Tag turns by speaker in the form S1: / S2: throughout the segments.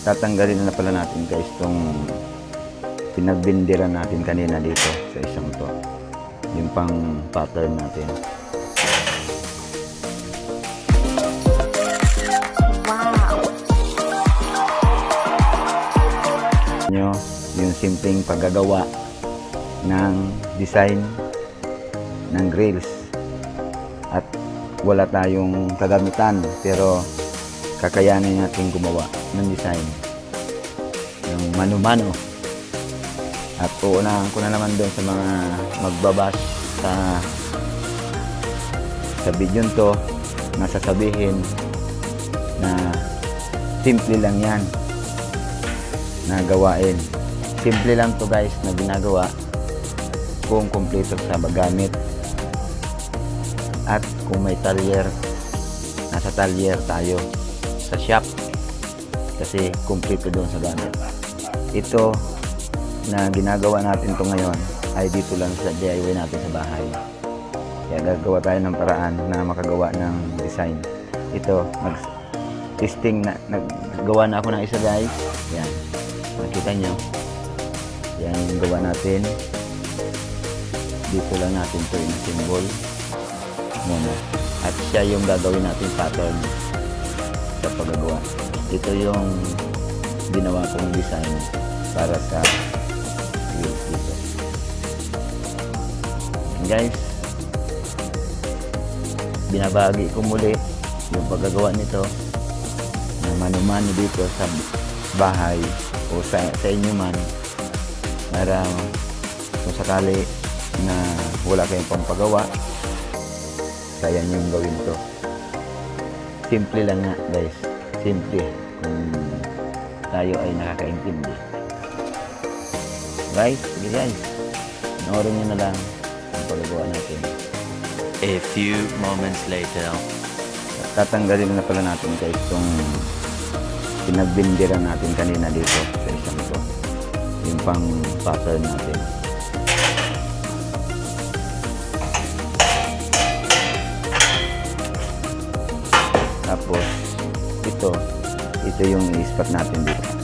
S1: tatanggalin na pala natin guys itong pinagbindiran natin kanina dito sa isang to. Yung pang pattern natin. Nyo yung simpleng paggagawa ng design ng grills. At wala tayong kagamitan pero kakayanin natin gumawa ng design. Yung mano-mano. At uunahan ko na naman doon sa mga magbabas sa sa video to na sasabihin na simple lang yan na gawain. Simple lang to guys na ginagawa kung kumpleto sa gamit at kung may talyer nasa talyer tayo sa shop kasi kumpleto doon sa gamit. Ito na ginagawa natin to ngayon ay dito lang sa DIY natin sa bahay. Kaya gagawa tayo ng paraan na makagawa ng design. Ito, mag testing na naggawa na ako ng isa guys. Yan. Nakita nyo. Yan yung gawa natin. Dito lang natin to yung symbol. Muna. At siya yung gagawin natin pattern sa paggagawa. Ito yung ginawa kong design para sa wheels dito. And guys, binabagi ko muli yung paggagawa nito na mano-mano dito sa bahay o sa, sa inyo man para kung sakali na wala kayong pampagawa kaya nyo yung gawin to simple lang nga guys. Simple. Kung tayo ay nakakaintindi. Guys sige guys. Panoorin nyo na lang ang paggagawa natin.
S2: A few moments later.
S1: tatanggalin na pala natin guys itong pinagbindiran natin kanina dito sa isang to yung pang pattern natin ito ito yung ispat natin dito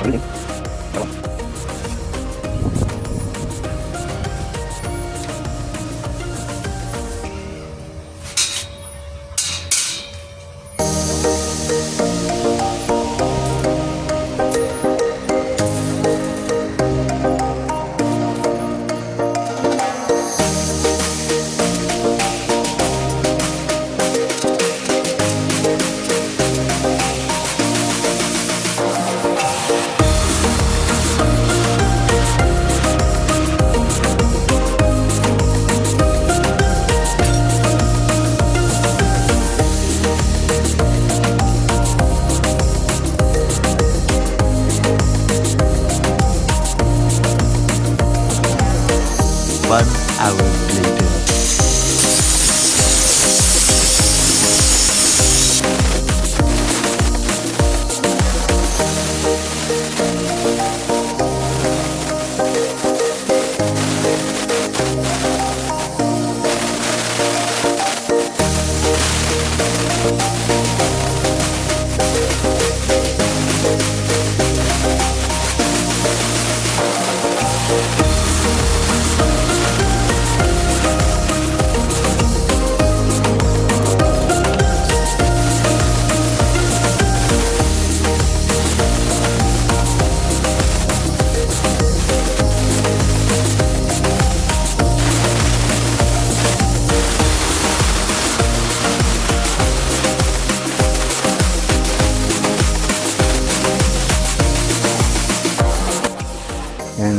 S1: Vale.
S2: One hour later.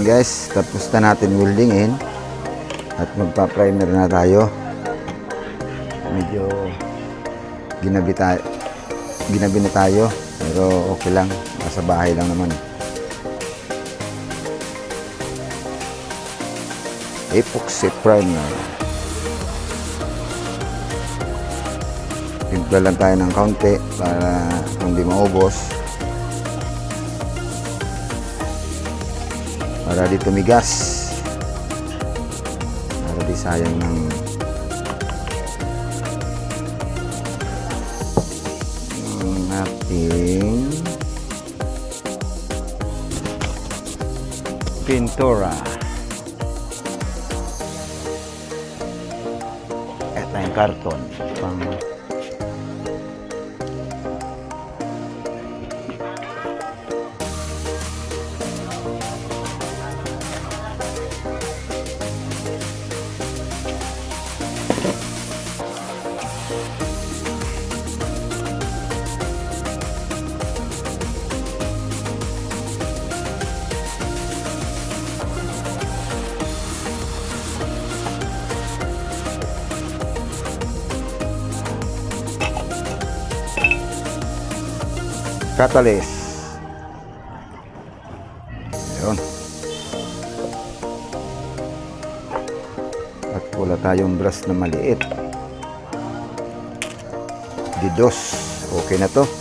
S1: Guys, tapos na natin weldingin at magpa-primer na tayo. Medyo ginabi tayo, ginabi na tayo pero okay lang, nasa bahay lang naman. Epoxy primer. Timpla lang tayo ng kaunti para hindi maubos. Para di tumigas. Para di sayang ng ng ating pintura. Ito yung karton. Pang catalyst. Yun. At wala tayong brush na maliit. Didos. Okay na to.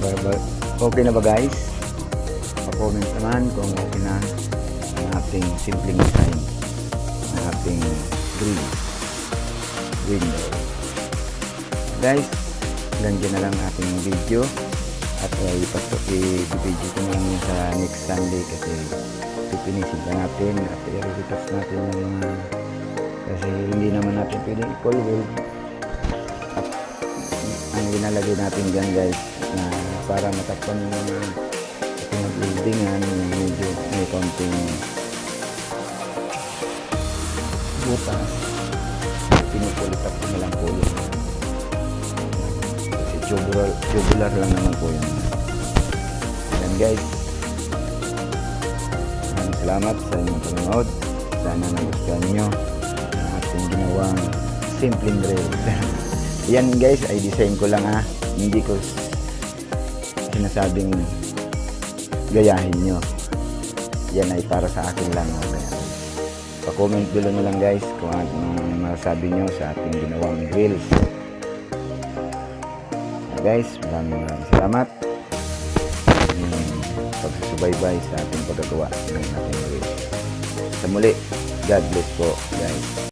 S1: Ba, ba- okay na ba guys? Pa-comment naman kung okay na ang ating simpleng design ng ating grill window. Guys, hanggang dyan na lang ating video at uh, i-video ko na lang sa next Sunday kasi pipinisin pa natin at i-retouch natin yung mga kasi hindi naman natin pwede i-call ang linalagay natin dyan guys para matakpan yung mga pinag-weldingan yung medyo may konting butas pinupulitak ko na lang po yun kasi tubular, tubular lang naman po yun. Yan guys. Maraming salamat sa inyong panonood. Sana nagustuhan nyo ang ating ginawang simpleng grill yan guys. Ay design ko lang ha. Hindi ko sinasabing gayahin nyo yan ay para sa akin lang pa-comment below na lang guys kung anong masasabi nyo sa ating ginawang grills guys, maraming maraming salamat pagsusubaybay sa ating paggagawa ng ating reel. Sa muli, God bless po guys.